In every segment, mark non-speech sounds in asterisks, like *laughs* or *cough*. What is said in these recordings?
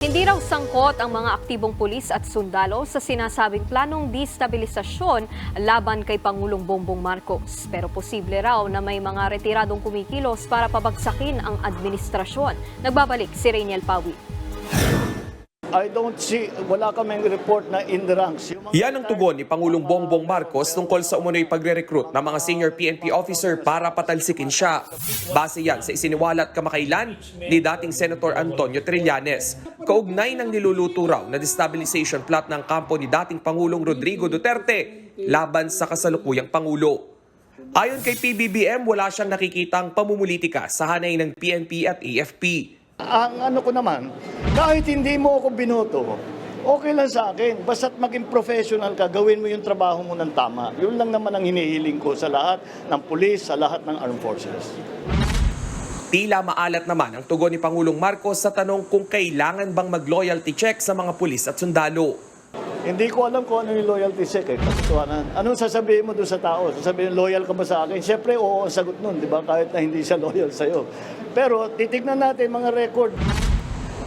Hindi raw sangkot ang mga aktibong pulis at sundalo sa sinasabing planong destabilisasyon laban kay Pangulong Bongbong Marcos. Pero posible raw na may mga retiradong kumikilos para pabagsakin ang administrasyon. Nagbabalik si Rainiel Pawi. I don't see, wala kaming report na in the ranks. Yung Yan ang tugon ni Pangulong Bongbong Marcos tungkol sa umunoy pagre-recruit ng mga senior PNP officer para patalsikin siya. Base yan sa isiniwalat kamakailan ni dating Senator Antonio Trillanes. Kaugnay ng niluluto raw na destabilization plot ng kampo ni dating Pangulong Rodrigo Duterte laban sa kasalukuyang Pangulo. Ayon kay PBBM, wala siyang nakikitang pamumulitika sa hanay ng PNP at AFP. Ang ano ko naman, kahit hindi mo ako binoto, okay lang sa akin. Basta't maging professional ka, gawin mo yung trabaho mo ng tama. Yun lang naman ang hinihiling ko sa lahat ng pulis, sa lahat ng armed forces. Tila maalat naman ang tugon ni Pangulong Marcos sa tanong kung kailangan bang mag-loyalty check sa mga pulis at sundalo. Hindi ko alam kung ano yung loyalty check eh. Katotohanan. Anong sasabihin mo doon sa tao? Sasabihin, loyal ka ba sa akin? Siyempre, oo ang sagot nun, di ba? Kahit na hindi siya loyal sa'yo. Pero titignan natin mga record.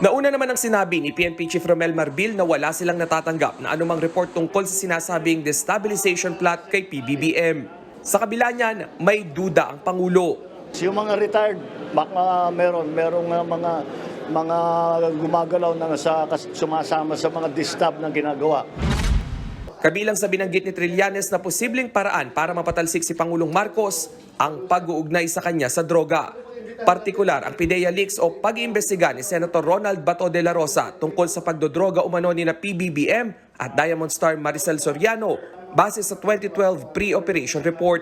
Nauna naman ang sinabi ni PNP Chief Romel Marbil na wala silang natatanggap na anumang report tungkol sa sinasabing destabilization plot kay PBBM. Sa kabila niyan, may duda ang Pangulo. Yung mga retired, baka meron, merong mga mga gumagalaw na sa sumasama sa mga distab na ginagawa. Kabilang sa binanggit ni Trillanes na posibleng paraan para mapatalsik si Pangulong Marcos ang pag-uugnay sa kanya sa droga. Partikular ang PIDEA leaks o pag-iimbestiga ni Senator Ronald Bato de la Rosa tungkol sa pagdodroga umano ni na PBBM at Diamond Star Maricel Soriano base sa 2012 pre-operation report.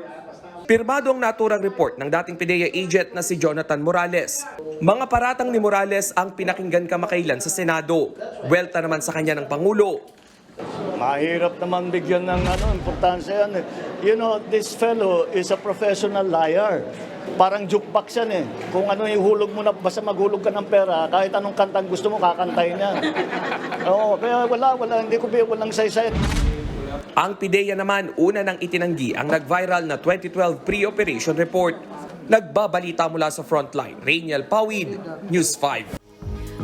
Pirmado ang naturang report ng dating PIDEA agent na si Jonathan Morales. Mga paratang ni Morales ang pinakinggan kamakailan sa Senado. Welta naman sa kanya ng Pangulo Mahirap naman bigyan ng ano, importansya yan. eh. You know, this fellow is a professional liar. Parang jukebox yan eh. Kung ano yung hulog mo na, basta maghulog ka ng pera, kahit anong kantang gusto mo, kakantayin niya. *laughs* Oo, kaya wala, wala, hindi ko bi- walang saysay. Ang PIDEA naman una nang itinanggi ang nag-viral na 2012 pre-operation report. Nagbabalita mula sa frontline, Rainiel Pawid, News 5.